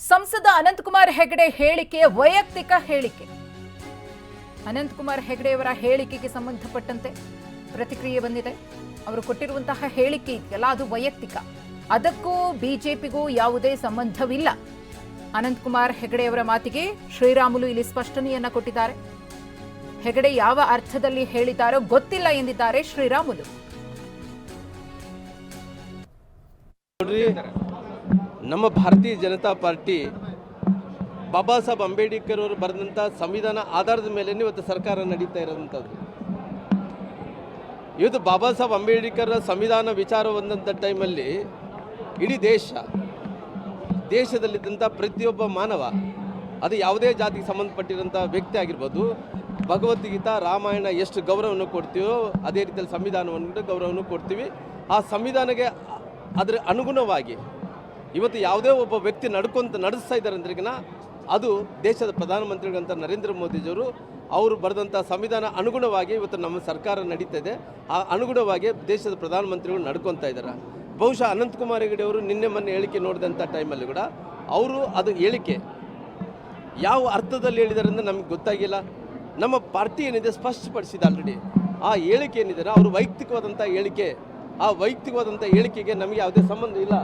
ಸಂಸದ ಅನಂತಕುಮಾರ್ ಹೆಗಡೆ ಹೇಳಿಕೆ, ವೈಯಕ್ತಿಕ ಹೇಳಿಕೆ. ಅನಂತಕುಮಾರ್ ಹೆಗಡೆಯವರ ಹೇಳಿಕೆಗೆ ಸಂಬಂಧಪಟ್ಟಂತೆ ಪ್ರತಿಕ್ರಿಯೆ ಬಂದಿದೆ. ಅವರು ಕೊಟ್ಟಿರುವಂತಹ ಹೇಳಿಕೆ ಇದೆಯಲ್ಲ, ಅದು ವೈಯಕ್ತಿಕ. ಅದಕ್ಕೂ ಬಿಜೆಪಿಗೂ ಯಾವುದೇ ಸಂಬಂಧವಿಲ್ಲ. ಅನಂತಕುಮಾರ್ ಹೆಗಡೆಯವರ ಮಾತಿಗೆ ಶ್ರೀರಾಮುಲು ಇಲ್ಲಿ ಸ್ಪಷ್ಟನೆಯನ್ನ ಕೊಟ್ಟಿದ್ದಾರೆ. ಹೆಗಡೆ ಯಾವ ಅರ್ಥದಲ್ಲಿ ಹೇಳಿದ್ದಾರೋ ಗೊತ್ತಿಲ್ಲ ಎಂದಿದ್ದಾರೆ ಶ್ರೀರಾಮುಲು. ನಮ್ಮ ಭಾರತೀಯ ಜನತಾ ಪಾರ್ಟಿ ಬಾಬಾ ಸಾಹೇಬ್ ಅಂಬೇಡ್ಕರ್ ಅವರು ಬರೆದಂಥ ಸಂವಿಧಾನ ಆಧಾರದ ಮೇಲೆ ಇವತ್ತು ಸರ್ಕಾರ ನಡೀತಾ ಇರೋದಂಥದ್ದು ಇವತ್ತು ಬಾಬಾ ಸಾಹೇಬ್ ಅಂಬೇಡ್ಕರ್ ಸಂವಿಧಾನ ವಿಚಾರ ಬಂದಂಥ ಟೈಮಲ್ಲಿ ಇಡೀ ದೇಶ, ದೇಶದಲ್ಲಿದ್ದಂಥ ಪ್ರತಿಯೊಬ್ಬ ಮಾನವ, ಅದು ಯಾವುದೇ ಜಾತಿಗೆ ಸಂಬಂಧಪಟ್ಟಿರೋಂಥ ವ್ಯಕ್ತಿ ಆಗಿರ್ಬೋದು, ಭಗವದ್ಗೀತಾ, ರಾಮಾಯಣ ಎಷ್ಟು ಗೌರವವನ್ನು ಕೊಡ್ತೀವೋ ಅದೇ ರೀತಿಯಲ್ಲಿ ಸಂವಿಧಾನವನ್ನು ಗೌರವವನ್ನು ಕೊಡ್ತೀವಿ. ಆ ಸಂವಿಧಾನಕ್ಕೆ ಅದರ ಅನುಗುಣವಾಗಿ ಇವತ್ತು ಯಾವುದೇ ಒಬ್ಬ ವ್ಯಕ್ತಿ ನಡ್ಕೊಂತ ನಡೆಸ್ತಾ ಇದ್ದಾರೆ ಅಂದ್ರಿಗಿನ ಅದು ದೇಶದ ಪ್ರಧಾನಮಂತ್ರಿಗಳಂತ ನರೇಂದ್ರ ಮೋದಿಜಿಯವರು ಅವರು ಬರೆದಂಥ ಸಂವಿಧಾನ ಅನುಗುಣವಾಗಿ ಇವತ್ತು ನಮ್ಮ ಸರ್ಕಾರ ನಡೀತಾ ಇದೆ. ಆ ಅನುಗುಣವಾಗಿ ದೇಶದ ಪ್ರಧಾನಮಂತ್ರಿಗಳು ನಡ್ಕೊತಾ ಇದ್ದಾರೆ ಬಹುಶಃ ಅನಂತಕುಮಾರ್ ಹೆಗಡೆ ಅವರು ನಿನ್ನೆ ಮೊನ್ನೆ ಹೇಳಿಕೆ ನೋಡಿದಂಥ ಟೈಮಲ್ಲಿ ಕೂಡ ಅವರು ಅದು ಹೇಳಿಕೆ ಯಾವ ಅರ್ಥದಲ್ಲಿ ಹೇಳಿದ್ದಾರೆ ಅಂತ ನಮಗೆ ಗೊತ್ತಾಗಿಲ್ಲ. ನಮ್ಮ ಪಾರ್ಟಿ ಏನಿದೆ ಸ್ಪಷ್ಟಪಡಿಸಿದೆ ಆಲ್ರೆಡಿ ಆ ಹೇಳಿಕೆ ಏನಿದೆ ಅವರು ವೈಯಕ್ತಿಕವಾದಂಥ ಹೇಳಿಕೆ. ಆ ವೈಯಕ್ತಿಕವಾದಂಥ ಹೇಳಿಕೆಗೆ ನಮಗೆ ಯಾವುದೇ ಸಂಬಂಧ ಇಲ್ಲ.